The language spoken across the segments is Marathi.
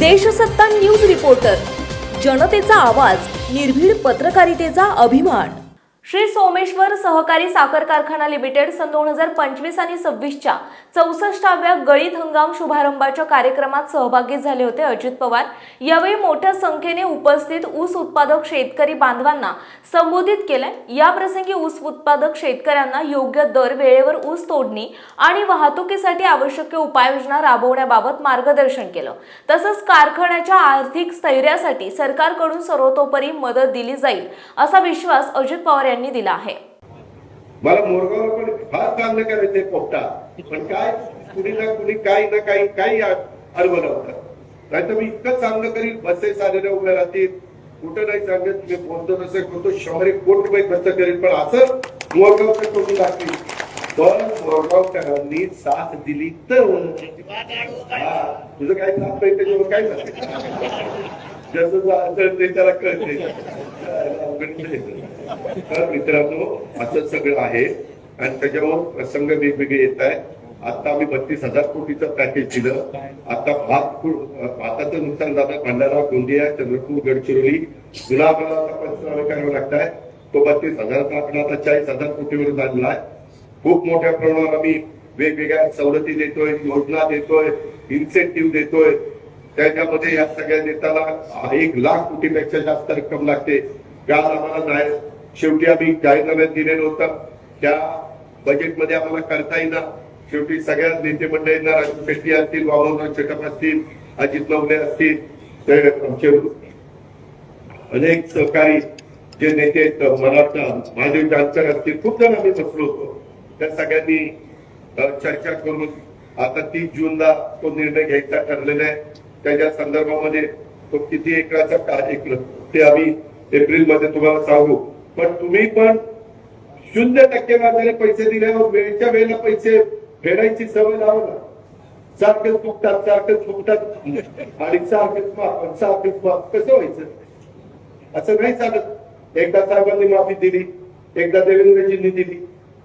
देशसत्ता न्यूज रिपोर्टर जनतेचा आवाज निर्भीड पत्रकारितेचा अभिमान. श्री सोमेश्वर सहकारी साखर कारखाना लिमिटेड सन दोन हजार पंचवीस आणि सव्वीसच्या चौसष्टाव्या गळीत हंगाम शुभारंभाच्या कार्यक्रमात सहभागी झाले होते अजित पवार. यावेळी मोठ्या संख्येने उपस्थित ऊस उत्पादक शेतकरी बांधवांना संबोधित केले याप्रसंगी ऊस उत्पादक शेतकऱ्यांना योग्य दर वेळेवर ऊस तोडणी आणि वाहतुकीसाठी आवश्यक उपाययोजना राबवण्याबाबत मार्गदर्शन केलं. तसंच कारखान्याच्या आर्थिक स्थैर्यासाठी सरकारकडून सर्वतोपरी मदत दिली जाईल असा विश्वास अजित पवार यांनी दिला आहे. मला मोरगावला पण फार चांगलं करायचंय पोपटा. पण काय कुणी ना कुणी काही ना काही काही अडवलं होतं. नाही तर मी इतकं चांगलं करील बसेस आलेल्या उभ्या राहतील. कुठं नाही सांगत मी बोलतो तसं करतो शंभर एक कोटी रुपये खर्च करेल पण असं मोरगावचं कोणी लागतील पण मोरगावकरांनी साथ दिली तर हा, तुझं काय साथ नाही त्याच्यावर काय नाही जसं ते त्याला कळते तर मित्रांनो असं सगळं आहे. आणि त्याच्यावर प्रसंग वेगवेगळे येत आहेत. आता आम्ही बत्तीस हजार कोटीचं पॅकेज दिलं. आता भात भाताचं नुकसान झालं. भंडारा गोंदिया चंद्रपूर गडचिरोली गुलाबाला लागताय पंचनामे लागत आहे तो बत्तीस हजाराचा आकडा आता चाळीस हजार कोटीवर झालेला आहे. खूप मोठ्या प्रमाणावर आम्ही वेगवेगळ्या सवलती देतोय योजना देतोय इन्सेंटिव्ह देतोय. त्याच्यामध्ये या सगळ्या नेत्याला एक लाख कोटीपेक्षा जास्त रक्कम लागते. काल आम्हाला नाही. शेवटी आम्ही जाहीरनाम्यात दिलेलं होतं त्या बजेटमध्ये आम्हाला करता येईना शेवटी सगळ्या नेते मंडळींना राजू शेट्टी असतील वामनराव चटप असतील अजित नवले असतील आमचे अनेक सहकारी जे नेते आहेत, मला महादेव जानकर असतील खूप जण आम्ही बसलो होतो. त्या सगळ्यांनी चर्चा करून आता तीस जूनला तो निर्णय घ्यायचा ठरलेला आहे. त्याच्या संदर्भामध्ये तो किती एकराचा काय ते आम्ही एप्रिलमध्ये तुम्हाला सांगू. पण तुम्ही पण शून्य टक्के व्याजाने पैसे दिल्यावर वेळच्या वेळेला पैसे फेडायची सवय लावा सारखेच फुकतात सारखेच फुकतात आणि सारखेच माफ सारखेच माफ कसं व्हायचं? असं नाही चालत. एकदा साहेबांनी माफी दिली एकदा देवेंद्रजींनी दिली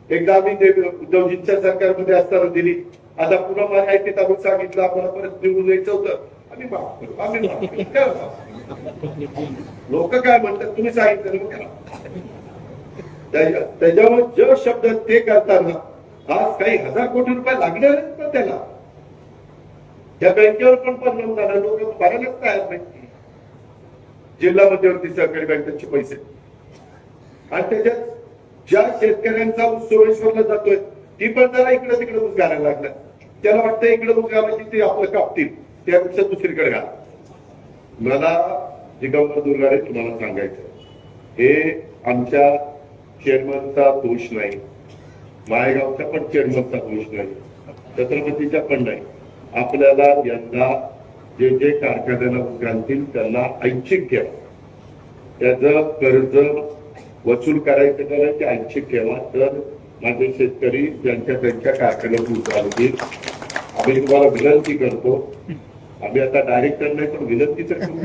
एकदा आम्ही उद्धवजींच्या सरकारमध्ये असताना दिली. आता पुन्हा माहितीत आपण सांगितलं आम्हाला परत निवडून यायचं होतं. आम्ही माफ करू आम्ही माफ करू. लोक काय म्हणतात तुम्ही सांगितलं करा. त्याच्यामुळे ज शब्द ते करताना आज काही हजार कोटी रुपये लागणार आहेत पण त्याला? त्या बँकेवर पण परिणाम झाला लोक भरायलाच तयार नाही. जिल्हा मध्यवर्ती सहकारी बँकेचे पैसे. आणि त्याच्यात ज्या शेतकऱ्यांचा ऊस सोमेश्वरला जातोय ती पण जरा इकडे तिकडे ऊस घालायला लागला त्याला वाटतं इकडे ऊस घालायची ते आपलं कापतील त्यापेक्षा दुसरीकडे घाला. मला दिगंबर दुर्गाडे तुम्हाला सांगायचं हे आमच्या चेअरमनचा दोष नाही. माळेगावचा पण चेअरमनचा दोष नाही. छत्रपतीचा पण नाही. आपल्याला यंदा जे जे कारखान्याला ऊस त्यांना ऐच्छिक ठेवा त्याचं कर्ज वसूल करायचं त्याला ते ऐच्छिक ठेवा. तर माझे शेतकरी ज्यांच्या त्यांच्या कारखान्यात उतरतील आम्ही तुम्हाला विनंती करतो आम्ही आता डायरेक्टर नाही पण विनंती तर करू.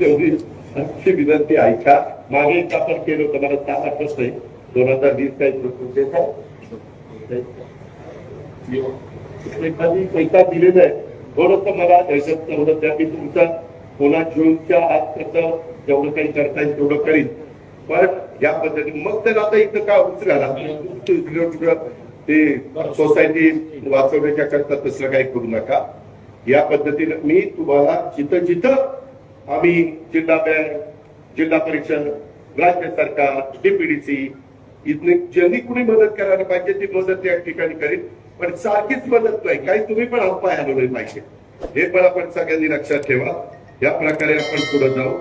तेवढी आमची विनंती ऐका मागे एक आपण केलं होतं मला सात आठवत नाही दोन हजार वीस काही एखादी पैसा दिलेला आहे. थोडस मला त्याच्यात तेवढं त्या मी तुमचा पुन्हा जूनच्या आत कसं जेवढं काही करता येईल तेवढं करीन. पण या पद्धतीने मग तर आता इथं का उचला ते सोसायटी वाचवण्याच्या करता तसलं काही करू नका. या पद्धतीने मी तुम्हाला जिथं जिथं आम्ही जिल्हा बँक जिल्हा परिषद राज्य सरकार डीपीडीसी इथले ज्यांनी कुणी मदत करायला पाहिजे ती मदत या ठिकाणी करेल पण सारखीच मदत नाही. काही तुम्ही पण अपाय हलवले पाहिजे हे पण आपण सगळ्यांनी लक्षात ठेवा. या प्रकारे आपण पुढे जाऊ.